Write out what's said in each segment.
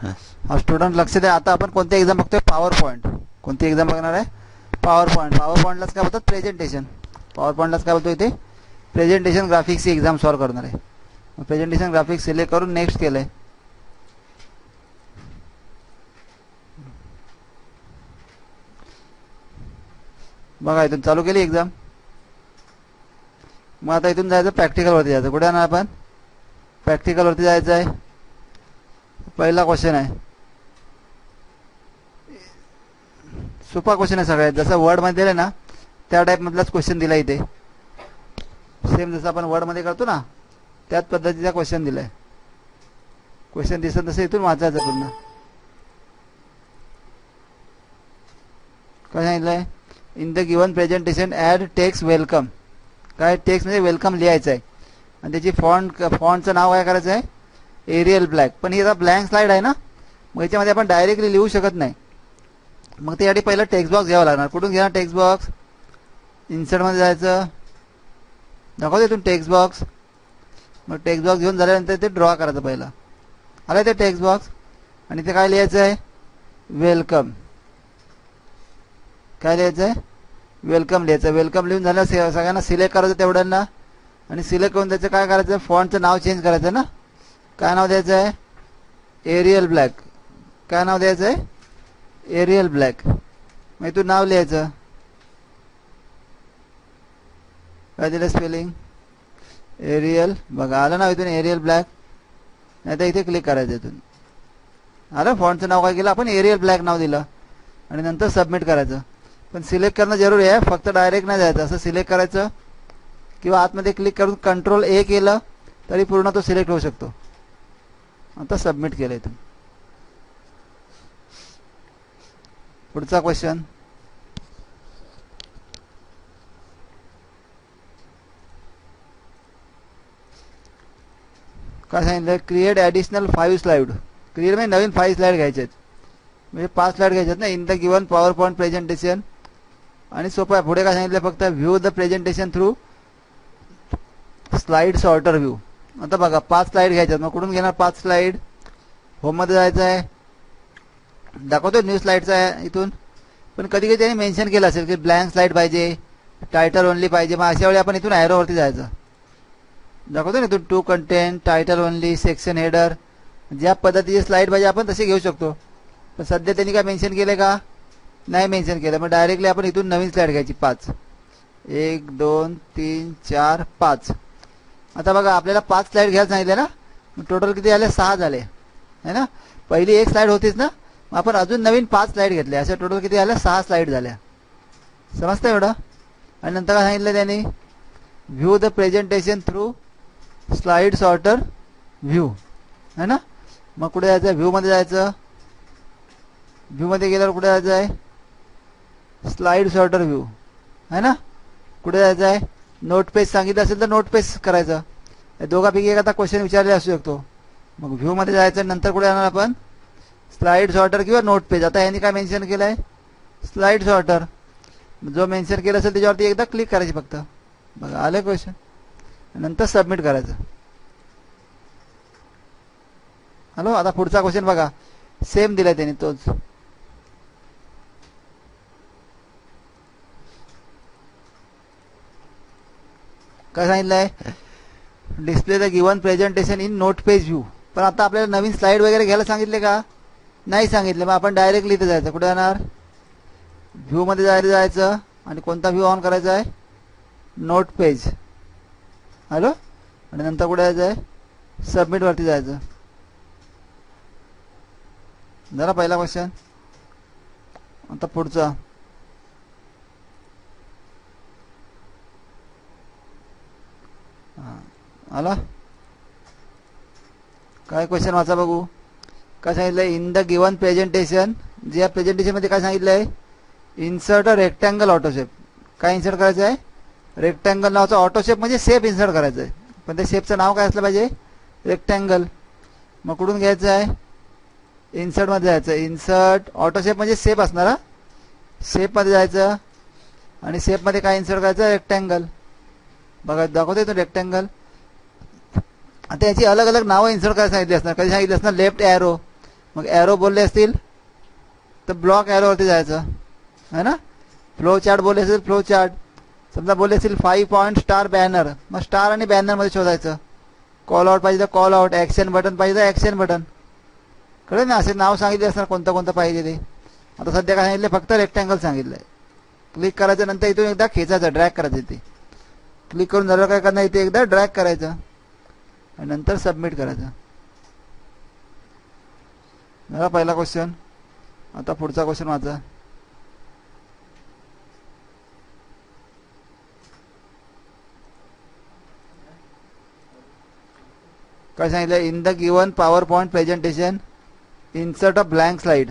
हा. स्टुडंट लक्ष द्या. आता आपण कोणती एक्झाम बघतोय? पॉवर पॉईंट कोणती एक्झाम बघणार आहे? पॉवर पॉईंट पॉवर पॉईंटलाच काय बोलतात? प्रेझेंटेशन पॉवर पॉईंटलाच काय बोलतो इथे? प्रेझेंटेशन ग्राफिक्सची एक्झाम सॉल्व्ह करणार आहे. प्रेझेंटेशन ग्राफिक्स सिलेक्ट करून नेक्स्ट केलं आहे बघा इथून चालू केली एक्झाम मग आता इथून जायचं प्रॅक्टिकलवरती जायचं. कुठे ना आपण? प्रॅक्टिकलवरती जायचं आहे. पहिला क्वेश्चन आहे. सोपा क्वेश्चन आहे सगळ्यात. जसं वर्डमध्ये दिलं ना त्या टाईपमधलाच क्वेश्चन दिला इथे. सेम जसं आपण वर्डमध्ये करतो ना त्याच पद्धतीचा क्वेश्चन दिलाय. क्वेश्चन दिसत तसं इथून वाचायचं पूर्ण. काय सांगितलंय? In the given presentation add text welcome काय? टेक्स म्हणजे वेलकम लिहायचं आहे आणि त्याची फॉन्ट फॉन्टचं नाव काय करायचं आहे एरियल ब्लॅक पण ही आता ब्लँक स्लाईड आहे ना? मग याच्यामध्ये आपण डायरेक्टली लिहू शकत नाही. मग त्यासाठी पहिलं टेक्स्ट बॉक्स घ्यावं लागणार. कुठून घेणार टेक्स्ट बॉक्स इन्सर्टमध्ये जायचं. दाखवतो इथून टेक्स्ट बॉक्स मग टेक्स्ट बॉक्स घेऊन झाल्यानंतर ते ड्रॉ करायचं पहिलं. आलं ते टेक्स्ट बॉक्स आणि ते काय लिहायचं आहे? वेलकम काय लिहायचं आहे? वेलकम लिहायचं वेलकम लिहून झालं सगळ्यांना सिलेक्ट करायचं तेवढ्यांना. आणि सिलेक्ट करून त्याचं काय करायचं? फॉन्टचं नाव चेंज करायचं ना? काय नाव द्यायचं आहे? एरियल ब्लॅक काय नाव द्यायचं आहे? एरियल ब्लॅक मग तू नाव लिहायचं. काय दिलं स्पेलिंग एरियल बघा आलं ना इथून एरियल ब्लॅक नाही तर इथे क्लिक करायचं इथून. आलं फॉन्टचं नाव काय केलं? आपण एरियल ब्लॅक नाव दिलं. आणि नंतर सबमिट करायचं. पण सिलेक्ट करणं जरुरी आहे. फक्त डायरेक्ट नाही जायचं. असं सिलेक्ट करायचं. किंवा आतमध्ये क्लिक करून कंट्रोल ए केलं तरी पूर्ण तो सिलेक्ट होऊ शकतो. आता सबमिट केलं आहे तुम्ही. पुढचा क्वेश्चन काय सांगितलं create additional five slide create म्हणजे नवीन फाईव्ह स्लाईड घ्यायचे आहेत. म्हणजे पाच स्लाईड घ्यायचे आहेत ना? In the given PowerPoint presentation आणि सोपं आहे. पुढे काय सांगितलं फक्त view the presentation through slide sorter view आता बघा पाच स्लाईड घ्यायच्यात. मग कुठून घेणार पाच स्लाईड होममध्ये जायचं आहे. दाखवतो न्यू स्लाईडचा आहे इथून. पण कधी कधी त्यांनी मेन्शन केलं असेल की ब्लँक स्लाईड पाहिजे टायटल ओनली पाहिजे. मग अशा वेळी आपण इथून ॲरोवरती जायचं. दाखवतो ना इथून two content title only section header ज्या पद्धतीची स्लाईड पाहिजे आपण तसे घेऊ शकतो. पण सध्या त्यांनी काय मेन्शन केलं का? नाही मेन्शन केलं. मग डायरेक्टली आपण इथून नवीन स्लाईड घ्यायची पाच. एक दोन तीन चार पाच. आता बघा आपल्याला पाच स्लाईड घ्यायला सांगितले ना? मग टोटल किती झाले? सहा झाले. है ना? पहिली एक स्लाईड होतीच ना? मग आपण अजून नवीन पाच स्लाईड घेतले. असे टोटल किती झाल्या सहा स्लाईड झाल्या. समजतं एवढं? आणि नंतर काय सांगितलं त्यांनी? View the presentation through slide sorter view है ना? मग कुठे जायचं? व्ह्यूमध्ये जायचं. व्ह्यूमध्ये गेल्यावर कुठे जायचं आहे स्लाईड सॉर्टर व्ह्यू है ना? कुठे जायचं आहे नोट पेज सांगितलं असेल तर नोट पेज करायचं. दोघापैकी एक आता क्वेश्चन विचारले असू शकतो. मग व्ह्यूमध्ये जायचं नंतर कुठे जाणार आपण? स्लाईड सॉर्टर किंवा नोट पेज आता यांनी काय मेन्शन केलं आहे स्लाईड सॉर्टर जो मेन्शन केलं असेल त्याच्यावरती एकदा क्लिक करायची फक्त. बघा आलं क्वेश्चन नंतर सबमिट करायचं. हॅलो आता पुढचा क्वेश्चन बघा. सेम दिलाय त्यांनी तोच. काय सांगितलंय? Display the given presentation in note page view पण आता आपल्याला नवीन स्लाईड वगैरे घ्यायला सांगितले का? नाही सांगितले. मग आपण डायरेक्टली इथे जायचं. कुठे जाणार? व्ह्यूमध्ये जायला जायचं. आणि कोणता व्ह्यू ऑन करायचा आहे? नोट पेज हॅलो आणि नंतर कुठे जायचं आहे? सबमिटवरती जायचं. जरा पहिला क्वेश्चन आता पुढचा. आला? काय क्वेश्चन वाचा बघू. काय सांगितलं इन द गिवन प्रेझेंटेशन जे या प्रेझेंटेशनमध्ये काय सांगितलं आहे इन्सर्ट अ रेक्टँगल ऑटोशेप काय इन्सर्ट करायचं आहे? रेक्टँगल नावाचा ऑटोशेप म्हणजे सेप इन्सर्ट करायचं आहे. पण त्या शेपचं नाव काय असलं पाहिजे? रेक्टँगल मग कुठून घ्यायचं आहे? इन्सर्टमध्ये जायचं. इन्सर्ट ऑटोशेप म्हणजे सेप असणार शेपमध्ये जायचं. आणि शेपमध्ये काय इन्सर्ट करायचं? रेक्टँगल बघा दाखवते तो रेक्टँगल आता याची अलग अलग नावं इन्सर्ट करायला सांगितली असणार. कधी सांगितली असणार? लेफ्ट ॲरो मग ॲरो बोलले असतील तर ब्लॉक ॲरोवरती जायचं. है ना? फ्लो चार्ट बोलले असेल फ्लो चार्ट समजा बोलले असतील फाईव्ह पॉईंट स्टार बॅनर मग स्टार आणि बॅनरमध्ये शोधायचं. कॉल आउट पाहिजे तर कॉल आउट ॲक्शन बटन पाहिजे तर ॲक्शन बटन कळलं ना? असे नाव सांगितले असणार कोणतं कोणतं पाहिजे ते. आता सध्या काय सांगितलं फक्त रेक्टँगल सांगितलं आहे क्लिक करायचं नंतर इथून एकदा खेचायचं ड्रॅग करायचं ते क्लिक करून झालं काय करणार? इथे एकदा ड्रॅग करायचं. नंतर सबमिट करायचं. झाला पहिला क्वेश्चन आता पुढचा क्वेश्चन माझा काय सांगितलं? In the given PowerPoint presentation insert a blank slide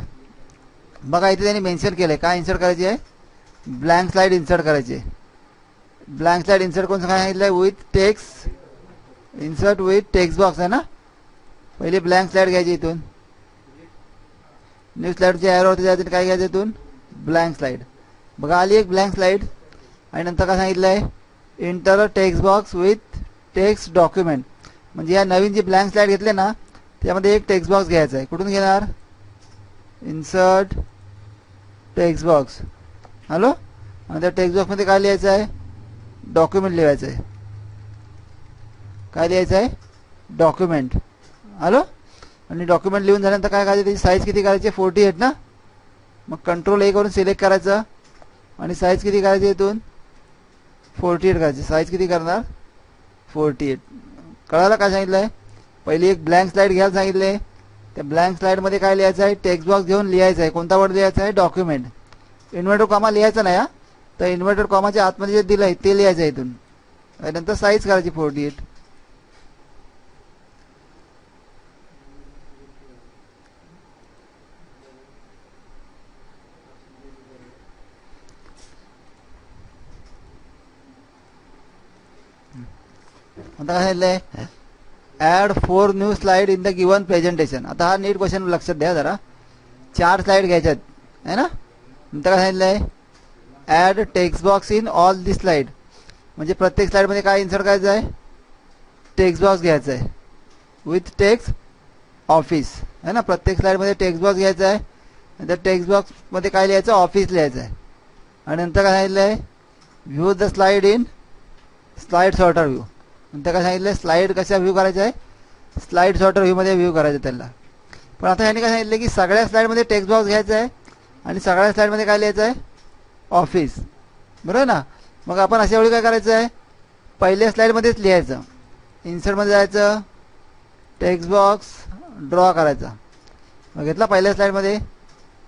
बघा इथे त्यांनी मेन्शन केलं आहे काय इन्सर्ट करायची आहे? ब्लँक स्लाईड इन्सर्ट करायची आहे. ब्लँक स्लाईड इन्सर्ट कोणतं काय सांगितलं आहे with text insert with text box आहे ना? पहिली ब्लँक स्लाईड घ्यायची इथून. न्यू स्लाईडच्या ॲरोवरती जायचं काय घ्यायचं इथून? ब्लँक स्लाईड बघा आली एक ब्लँक स्लाईड आणि नंतर काय सांगितलं आहे enter text box with text document म्हणजे या नवीन जी ब्लँक स्लाईड घेतले ना त्यामध्ये एक टेक्स्ट बॉक्स घ्यायचा आहे. कुठून घेणार? इन्सर्ट टेक्स्ट बॉक्स हॅलो आणि त्या टेक्स्ट बॉक्समध्ये काय लिहायचं आहे? डॉक्युमेंट लिहायचं आहे. काय लिहायचं आहे? डॉक्युमेंट हॅलो आणि डॉक्युमेंट लिहून झाल्यानंतर काय करायचं? त्याची साईज किती करायची? फोर्टी एट ना? मग कंट्रोल ए करून सिलेक्ट करायचं. आणि साईज किती करायची इथून? फोर्टी एट करायची. साईज किती करणार? फोर्टी एट कळायला काय सांगितलं आहे पहिली एक ब्लँक स्लाईड घ्यायला सांगितले. त्या ब्लँक स्लाईडमध्ये काय लिहायचं आहे? टेक्स्ट बॉक्स घेऊन लिहायचं आहे. कोणता वर्ड लिहायचा आहे? डॉक्युमेंट इन्व्हर्टर कॉमा लिहायचा नाही हा? तर इन्व्हर्टर कॉमाच्या आतमध्ये जे दिलं आहे ते लिहायचं आहे इथून. त्यानंतर साईज करायची फोर्टी एट आता काय सांगितलंय add four new slide in the given presentation आता हा नीट क्वेश्चन लक्षात द्या जरा. चार स्लाइड घ्यायच्यात. आहे ना? नंतर काय सांगितलंय add text box in all the slide म्हणजे प्रत्येक स्लाइडमध्ये काय इन्सर्ट करायचं आहे? टेक्स्ट बॉक्स घ्यायचा आहे. विथ टेक्स्ट ऑफिस आहे ना? प्रत्येक स्लाइडमध्ये टेक्स्ट बॉक्स घ्यायचा आहे. नंतर टेक्स्ट बॉक्समध्ये काय लिहायचं? ऑफिस लिहायचं आहे. आणि नंतर काय सांगितलं आहे view the slide in slide sorter view नंतर काय सांगितलं? स्लाईड कशा व्ह्यू करायचं आहे? स्लाईड सॉर्टर व्ह्यूमध्ये व्ह्यू करायचं त्याला पण आता यांनी काय सांगितलं की सगळ्या स्लाईडमध्ये टेक्स्ट बॉक्स घ्यायचा आहे आणि सगळ्या स्लाईडमध्ये काय लिहायचं आहे? ऑफिस बरोबर ना? मग आपण अशा वेळी काय करायचं आहे? पहिल्या स्लाईडमध्येच लिहायचं. इन्सर्टमध्ये जायचं. टेक्स्ट बॉक्स ड्रॉ करायचा. मग घेतला पहिल्या स्लाईडमध्ये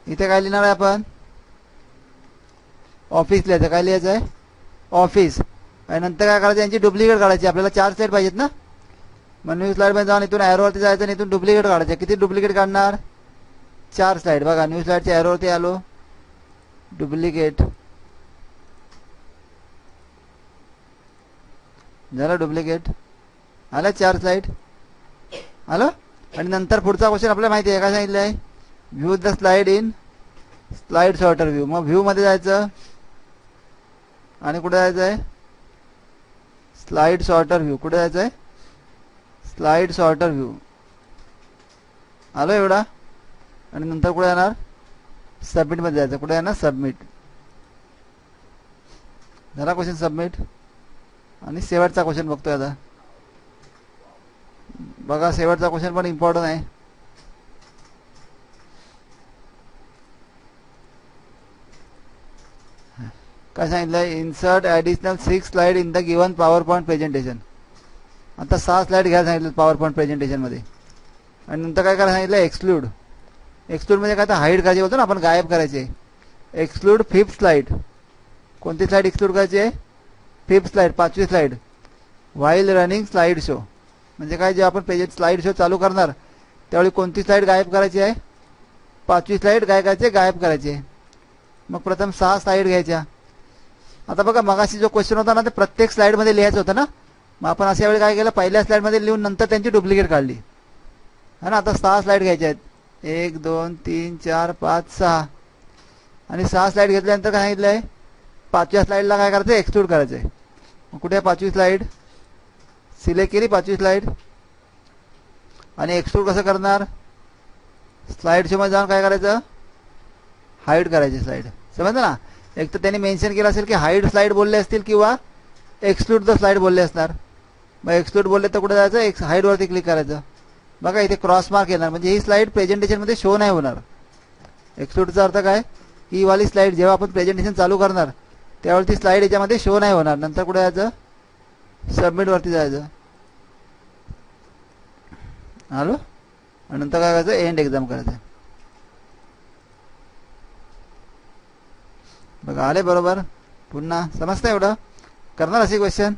इथे काय लिहिणार आहे आपण? ऑफिस लिहायचं. काय लिहायचं आहे? ऑफिस नंतर काय करायचं यांची डुप्लिकेट काढायची. आपल्याला चार स्लाईड पाहिजेत ना? मग न्यूज स्लाईडमध्ये जाऊन इथून ॲरोवरती जायचं आणि इथून डुप्लिकेट काढायचं. किती डुप्लिकेट काढणार? चार स्लाईड बघा न्यू स्लाईडच्या ॲरोवरती आलो. डुप्लिकेट झालं डुप्लिकेट आलं चार स्लाईड आलं? आणि नंतर पुढचा क्वेश्चन आपल्याला माहिती आहे. काय सांगितलं आहे view the slide in slide sorter view मग व्ह्यूमध्ये जायचं. आणि कुठे जायचं आहे स्लाइड सॉर्टर व्ह्यू. कुठे जायचं आहे? Slide sorter view. आलो एवढा? आणि नंतर कुठे जाणार? सबमिटमध्ये जायचं. कुठे जाणार? सबमिट. झाला क्वेश्चन सबमिट आणि शेवटचा क्वेश्चन बघतोय आता. बघा शेवटचा क्वेश्चन पण इम्पॉर्टंट आहे. काय सांगितलं? Insert additional six slide in the given PowerPoint presentation आता सहा स्लाईड घ्यायला सांगितलं पॉवर पॉईंट प्रेझेंटेशनमध्ये आणि नंतर काय करायला सांगितलं? एक्सक्लूड एक्सक्लूड म्हणजे काय? तर हाईड करायची बोलतो ना आपण गायब करायचे. एक्सक्लूड फिफ्थ स्लाईड कोणती स्लाईड एक्सक्लूड करायची आहे? फिफ्थ स्लाईड पाचवी slide while running slide show म्हणजे काय? जे आपण पेजेस स्लाईड शो चालू करणार त्यावेळी कोणती स्लाईड गायब करायची आहे? पाचवी स्लाईड काय करायची गायब करायची मग प्रथम सहा स्लाईड घ्यायच्या. आता बघा मगाशी जो क्वेश्चन होता ना ते प्रत्येक स्लाईडमध्ये लिहायचं होतं ना? मग आपण अशा वेळी काय केलं? पहिल्या स्लाईडमध्ये लिहून नंतर त्यांची डुप्लिकेट काढली. है ना? आता सहा स्लाईड घ्यायच्या आहेत. एक दोन तीन चार पाच सहा. आणि सहा स्लाईड घेतल्यानंतर काय सांगितलं आहे पाचव्या स्लाईडला काय करायचं एक्सक्लूड करायचं आहे मग कुठे आहे पाचवी स्लाईड सिलेक्ट केली पाचवी स्लाईड आणि एक्सक्लूड कसं करणार? स्लाईडमध्ये जाऊन काय करायचं? हाईड करायची स्लाईड समजलं ना? एक तर त्यांनी मेन्शन केलं असेल की हाईड स्लाईड बोलले असतील किंवा एक्सक्लूड द स्लाईड बोलले असणार. मग एक्सक्लूड बोलले तर कुठे जायचं? एक्स हाईडवरती क्लिक करायचं. बघा इथे क्रॉस मार्क येणार. म्हणजे ही स्लाईड प्रेझेंटेशनमध्ये शो नाही होणार. एक्सक्लूडचा अर्थ काय? ही वाली स्लाईड जेव्हा आपण प्रेझेंटेशन चालू करणार त्यावेळी ती स्लाईड याच्यामध्ये शो नाही होणार. नंतर कुठे जायचं? सबमिटवरती जायचं. हॅलो आणि नंतर काय करायचं? एंड एक्झाम करायचं. बघा आले बरोबर. पुन्हा समजतं एवढं? करणार असे क्वेश्चन